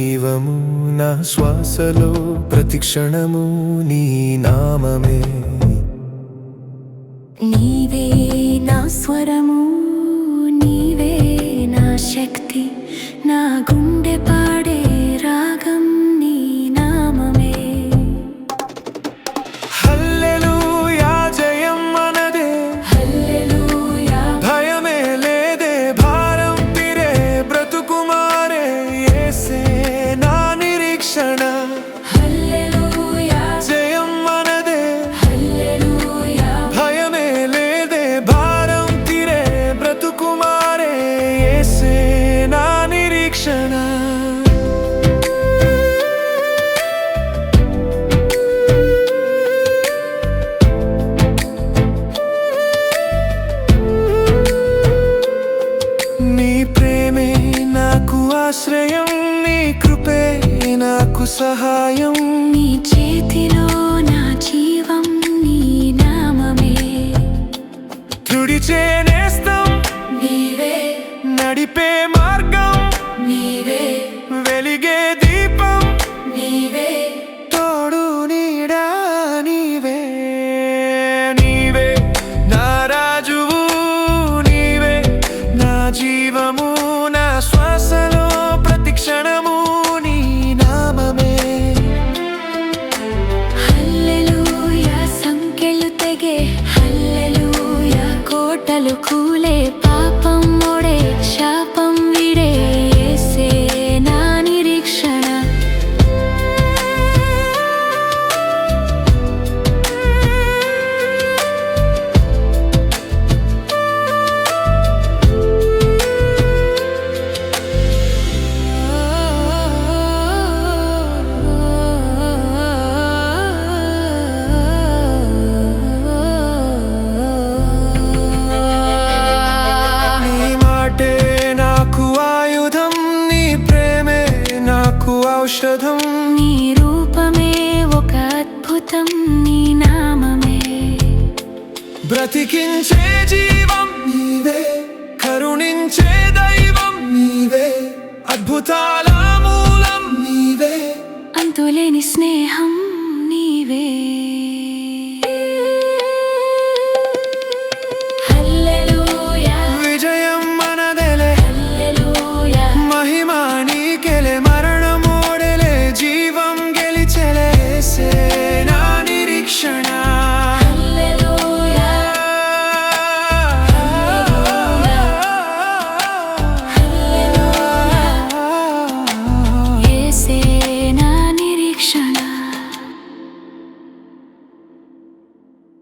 జీవము నా శ్వాసలో ప్రతిక్షణము నీ నామమే. నీవే నా స్వరము నీవే నా శక్తి నా గుండె ఆశ్రయం నీ కృపే నాకు సహాయం. నీ చేతిలో నా జీవం నీ నామమే. తుడిచే సంకెళ్ళు హల్లెలూయా కోటలు ఔషధం. నీ రూపమే ఒక అద్భుతం నీ నామమే. బ్రతికించే జీవం నీవే కరుణించే దైవం నీవే అద్భుతాల మూలం నీవే అంతులేని స్నేహం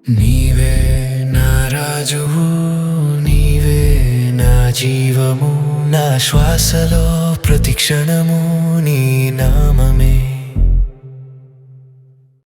నీవే నా రాజువు నీవే నా జీవము నా శ్వాసలో ప్రతి క్షణము నీ నామమే.